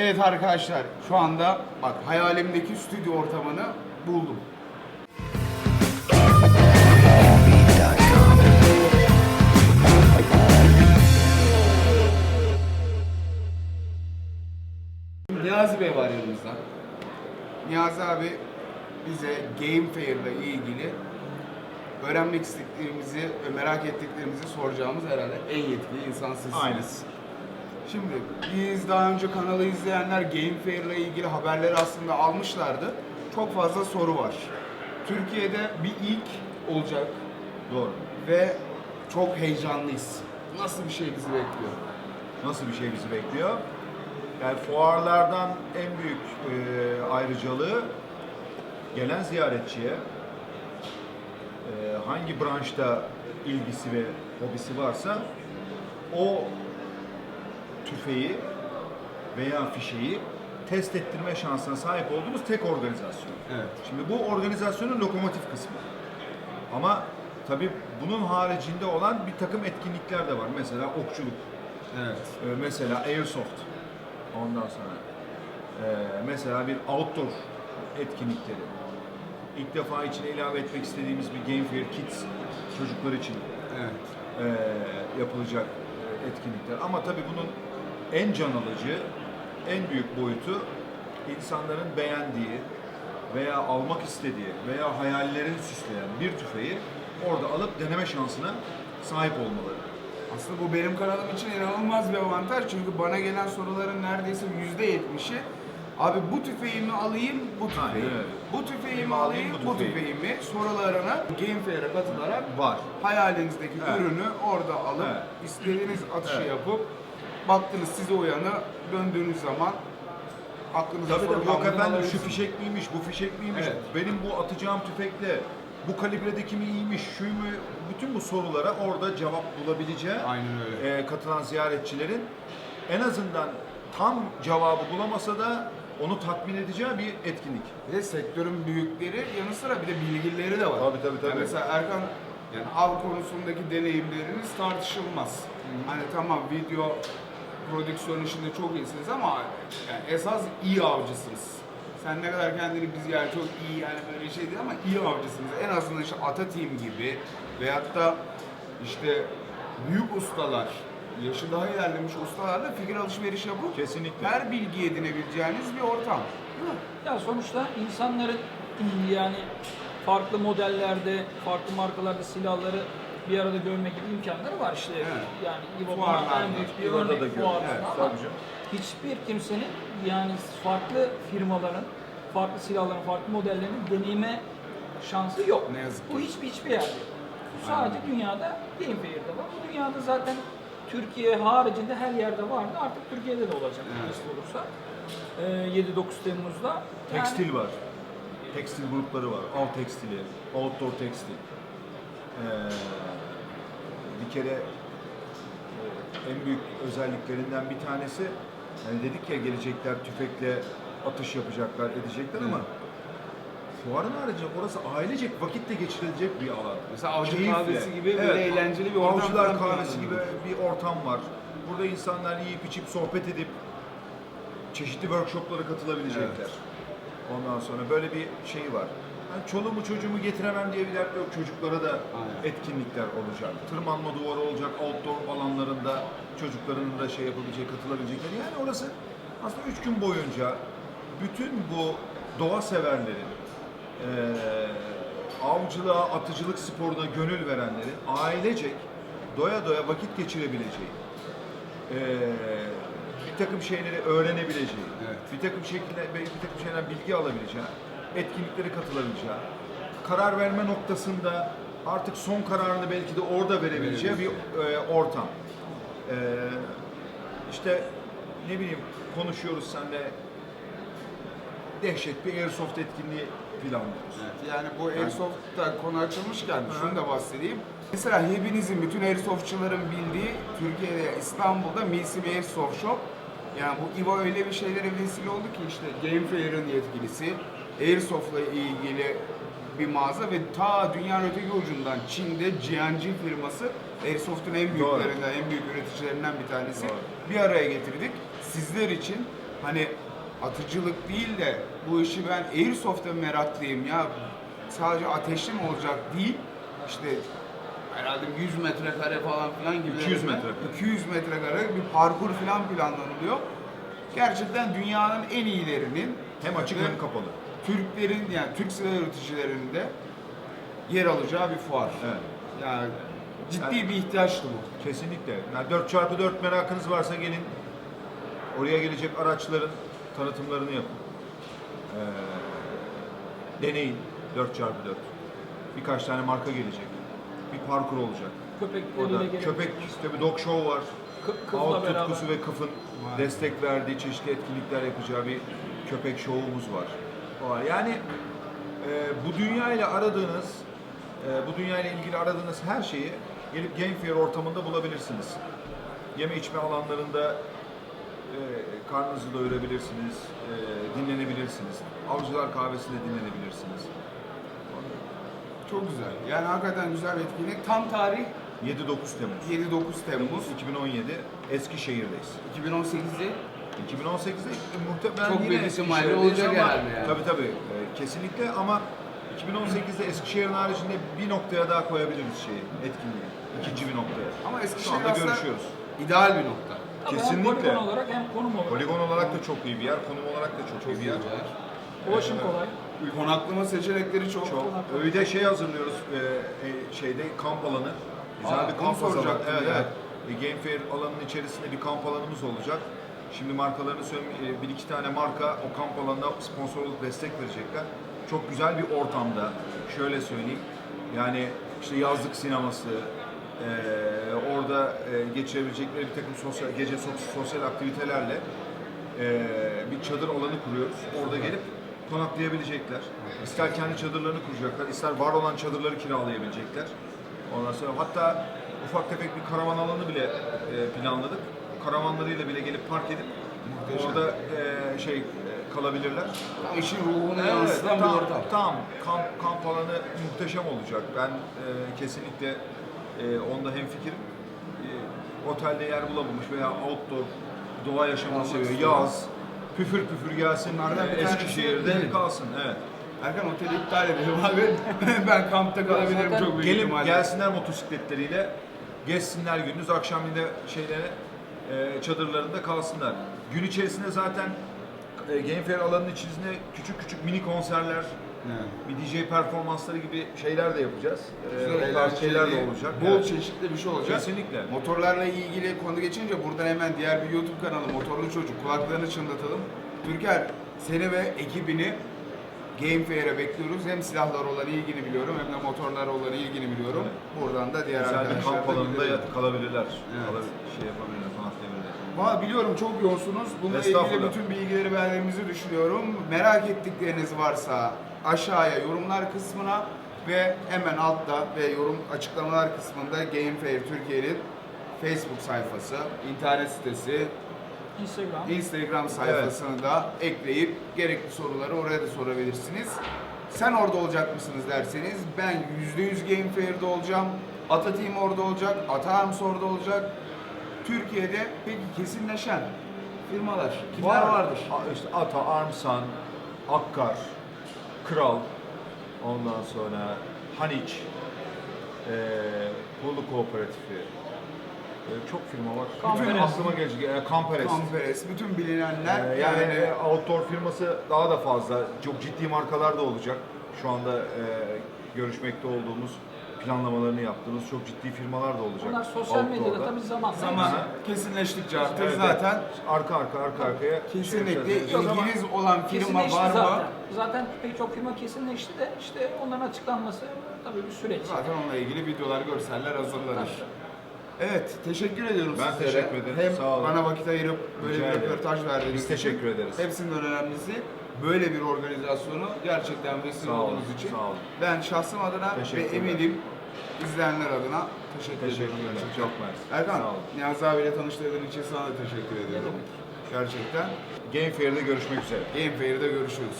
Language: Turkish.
Evet arkadaşlar şu anda bak hayalimdeki stüdyo ortamını buldum. Niyazi Bey var yanımızda. Niyazi abi bize Game Fair ile ilgili öğrenmek istediklerimizi ve merak ettiklerimizi soracağımız herhalde en yetkili insan sizsiniz. Aynen. Şimdi biz daha önce kanalı izleyenler Game Fair ile ilgili haberleri aslında almışlardı. Çok fazla soru var. Türkiye'de bir ilk olacak Doğru. ve çok heyecanlıyız. Nasıl bir şey bizi bekliyor? Nasıl bir şey bizi bekliyor? Yani fuarlardan en büyük e, ayrıcalığı gelen ziyaretçiye e, hangi branşta ilgisi ve hobisi varsa o tüfeği veya fişeği test ettirme şansına sahip olduğumuz tek organizasyon. Evet. Şimdi bu organizasyonun lokomotif kısmı. Ama tabii bunun haricinde olan bir takım etkinlikler de var. Mesela okçuluk, Evet. ee, mesela airsoft, ondan sonra ee, mesela bir outdoor etkinlikleri. İlk defa içine ilave etmek istediğimiz bir Game Fair Kids çocuklar için Evet. ee, yapılacak ee, etkinlikler. Ama tabii bunun en can alıcı, en büyük boyutu insanların beğendiği veya almak istediği veya hayallerini süsleyen bir tüfeği orada alıp deneme şansına sahip olmaları. Aslında bu benim kanalım için inanılmaz bir avantaj çünkü bana gelen soruların neredeyse yüzde yetmişi Abi bu tüfeği mi alayım, bu tüfeği. Aynen öyle. Bu tüfeği mi Mi alayım, bu bu tüfeği. tüfeği mi sorularına Game Fair'e katılarak Var. hayalinizdeki Evet. ürünü orada alıp Evet. istediğiniz atışı Evet. yapıp baktınız size uyanı döndüğünüz zaman aklınıza Tabii soru de yok kalmadan efendim şu fişek miymiş, bu fişek miymiş, Evet. benim bu atacağım tüfekle bu kalibredeki mi iyiymiş, şu mu, bütün bu sorulara orada cevap bulabileceği Aynen öyle. e, katılan ziyaretçilerin en azından tam cevabı bulamasa da onu tatmin edeceği bir etkinlik. Bir de sektörün büyükleri yanı sıra bir de bilgileri de var. Tabii, tabii, tabii. Yani mesela Erkan yani av konusundaki deneyimleriniz tartışılmaz. Hani tamam video prodüksiyon işinde çok iyisiniz ama yani esas iyi avcısınız. Sen ne kadar kendini biz yani çok iyi yani böyle şey değil ama iyi avcısınız. En azından işte Ata Team gibi veyahut da işte büyük ustalar, yaşı daha ilerlemiş ustalarla fikir alışveriş yapıp Kesinlikle. her bilgi edinebileceğiniz bir ortam. Değil mi? Ya sonuçta insanların yani farklı modellerde, farklı markalarda silahları bir arada görmek gibi imkanları var işte. Evet. Yani buna en büyük bir da örnek görüyoruz. fuarlar Evet, ama tabii canım. hiçbir kimsenin yani farklı firmaların, farklı silahların, farklı modellerin deneyime şansı yok. Ne yazık ki. Bu hiçbir hiçbir yerde yok. Bu sadece dünyada Game Fair'de var. Bu dünyada zaten Türkiye haricinde her yerde vardı. Artık Türkiye'de de olacak nasıl olursa. Ee, 7-9 Temmuz'da. Yani- Tekstil var. Tekstil grupları var. Av tekstili, outdoor tekstil. Ee, bir kere e, en büyük özelliklerinden bir tanesi yani dedik ya gelecekler tüfekle atış yapacaklar, edecekler ama fuarın harici orası ailecek vakitle geçirilecek bir alan. Mesela avcı Keyifle. kahvesi gibi böyle eğlenceli bir ortam Avcılar kahvesi gibi bir ortam var. Burada insanlar yiyip içip sohbet edip çeşitli workshoplara katılabilecekler. Evet. Ondan sonra böyle bir şey var. Yani çoluğumu çocuğumu getiremem diye bir dert yok. Çocuklara da Aynen. etkinlikler olacak. Tırmanma duvarı olacak. Outdoor alanlarında çocukların da şey yapabilecek, katılabilecekleri. Yani orası aslında üç gün boyunca bütün bu doğa severlerin, eee avcılığa, atıcılık sporuna gönül verenlerin ailecek doya doya vakit geçirebileceği, eee, bir takım şeyleri öğrenebileceği, Evet. bir takım şekilde bir takım şeyler bilgi alabileceği, etkinliklere katılabileceği, karar verme noktasında artık son kararını belki de orada verebileceği bir eee, ortam. Eee işte ne bileyim konuşuyoruz senle dehşet bir airsoft etkinliği planlıyoruz. Evet, yani bu Airsoft'ta konu açılmışken şunu da bahsedeyim. Mesela hepinizin, bütün Airsoftçıların bildiği Türkiye'de, İstanbul'da Milsim Airsoft Shop. Yani bu İVA öyle bir şeylere vesile oldu ki işte Game Fair'ın yetkilisi, Airsoft'la ilgili bir mağaza ve ta dünyanın öteki ucundan Çin'de GNG firması Airsoft'un en büyüklerinden, en büyük üreticilerinden bir tanesi. Doğru. Bir araya getirdik. Sizler için hani atıcılık değil de bu işi ben Airsoft'a meraklıyım ya sadece ateşli mi olacak değil işte herhalde 100 metrekare falan filan gibi 200 metrekare. 200 metrekare bir parkur falan planlanılıyor. Gerçekten dünyanın en iyilerinin Hem açık hem kapalı. Türklerin yani Türk silah üreticilerinin de yer alacağı bir fuar. Evet. Yani ciddi bir ihtiyaçtı bu. Kesinlikle. Yani 4x4 merakınız varsa gelin. Oraya gelecek araçların tanıtımlarını yapın. Ee, deneyin 4x4. Birkaç tane marka gelecek. Bir parkur olacak. Köpekleriyle Orada köpek, işte bir dog show var. Kı- beraber. tutkusu ve kıfın Vay. destek verdiği çeşitli etkinlikler yapacağı bir köpek şovumuz var. O var. Yani e, bu dünya ile aradığınız, e, bu dünya ile ilgili aradığınız her şeyi gelip Game Fair ortamında bulabilirsiniz. Yeme içme alanlarında e, karnınızı doyurabilirsiniz, e, dinlenebilirsiniz. Avcılar kahvesinde dinlenebilirsiniz. Çok güzel. Yani hakikaten güzel bir etkinlik. Tam tarih 7-9 Temmuz. 7-9 Temmuz 2017 Eskişehir'deyiz. 2018'de 2018'de muhtemelen Çok yine büyük ihtimalle Eskişehir'deyiz olacak ama- herhalde yani. Tabii tabii e, kesinlikle ama 2018'de Eskişehir'in haricinde bir noktaya daha koyabiliriz şeyi, etkinliği. İkinci bir noktaya. ama Şu Eskişehir anda aslında görüşüyoruz. ideal bir nokta. Tabii Kesinlikle. Hem poligon olarak hem konum olarak. Poligon olarak da çok iyi bir yer, konum olarak da çok, iyi bir yer. Ulaşım kolay. Konaklama seçenekleri çok. Çok. Öyle şey hazırlıyoruz e, e, şeyde kamp alanı. Güzel Aa, bir onu kamp alanı. soracaktım Evet, ya. evet. E, Game Fair alanının içerisinde bir kamp alanımız olacak. Şimdi markalarını söyleyeyim, e, bir iki tane marka o kamp alanına sponsorluk destek verecekler. Çok güzel bir ortamda. Şöyle söyleyeyim. Yani işte yazlık sineması, e, orada e, geçirebilecekleri bir takım sosyal, gece sos- sosyal aktivitelerle e, bir çadır alanı kuruyoruz. Orada gelip konaklayabilecekler. İster kendi çadırlarını kuracaklar, ister var olan çadırları kiralayabilecekler. Ondan sonra hatta ufak tefek bir karavan alanı bile e, planladık. Karavanlarıyla bile gelip park edip Muhteşem. orada e, şey e, kalabilirler. Tam işin ruhunu Evet, yansıtan bir tam, ortam. tam kamp, kamp alanı muhteşem olacak. Ben e, kesinlikle e, onda hemfikirim. E, otelde yer bulamamış veya outdoor doğa yaşamını seviyor. istiyor. Yaz, püfür püfür gelsin Bunlardan bir e, tanesi Eskişehir'de kalsın. Evet. Erkan oteli iptal edelim abi. ben kampta kalabilirim Zaten çok büyük Gelin ihtimalle. gelsinler motosikletleriyle, gezsinler gündüz, akşam yine şeylere e, çadırlarında kalsınlar. Gün içerisinde zaten e, Game Fair alanının içerisinde küçük küçük mini konserler, bir DJ performansları gibi şeyler de yapacağız. E, Güzel, o tarz şeyler de eğlenceli, olacak. Bol Evet. çeşitli bir şey olacak. Kesinlikle. Motorlarla ilgili konu geçince buradan hemen diğer bir YouTube kanalı Motorlu Çocuk kulaklarını çınlatalım. Türker seni ve ekibini Game Fair'e bekliyoruz. Hem silahlar olan ilgini biliyorum hem de motorlara olan ilgini biliyorum. Buradan da diğer Güzel bir arkadaşlar kamp da alanında gidelim. yat- kalabilirler. Evet. Kalabil- şey yapabilirler, konaklayabilirler. Valla biliyorum çok yoğunsunuz. Bununla ilgili Estağfurullah. bütün bilgileri verdiğimizi düşünüyorum. Merak ettikleriniz varsa aşağıya yorumlar kısmına ve hemen altta ve yorum açıklamalar kısmında Game Fair Türkiye'nin Facebook sayfası, internet sitesi, Instagram. Instagram sayfasını da ekleyip gerekli soruları oraya da sorabilirsiniz. Sen orada olacak mısınız derseniz ben %100 Game Fair'de olacağım. Ata Team orada olacak, Ata Arms orada olacak. Türkiye'de peki kesinleşen firmalar kimler vardır? A- İşte Ata, Armsan, Akkar, Kral, ondan sonra Haniç, eee Bolu Kooperatifi, e, çok firma var. Bütün Kamperes. aklıma gelecek. E, Kamperes. Kamperes, bütün bilinenler E, yani e, outdoor firması daha da fazla. Çok ciddi markalar da olacak. Şu anda e, görüşmekte olduğumuz, planlamalarını yaptığımız çok ciddi firmalar da olacak. Bunlar sosyal medyada tabii zaman Aha. kesinleştikçe artık Evet, zaten arka arka arka arkaya kesinlikle şey ilginiz olan firma var mı? zaten. Zaten pek çok firma kesinleşti de işte onların açıklanması tabii bir süreç. Zaten onunla ilgili videolar, görseller hazırlanır. Tabii. Evet, teşekkür ediyorum Ben sizlere. teşekkür ederim, Hem sağ olun. bana vakit ayırıp böyle Rica bir ederim. röportaj verdiğiniz Biz teşekkür ederiz. Hepsinden önemlisi böyle bir organizasyonu gerçekten vesile Sağ olun, olduğunuz için. sağ olun. Ben şahsım adına ve Teşekkürler. eminim izleyenler adına teşekkür, ediyorum. Teşekkürler. gerçekten. Çok mersi. Erkan, Sağ olun. Niyazi abiyle tanıştırdığın için sana da teşekkür ediyorum. Gerçekten. Game Fair'de görüşmek üzere. Game Fair'de görüşürüz.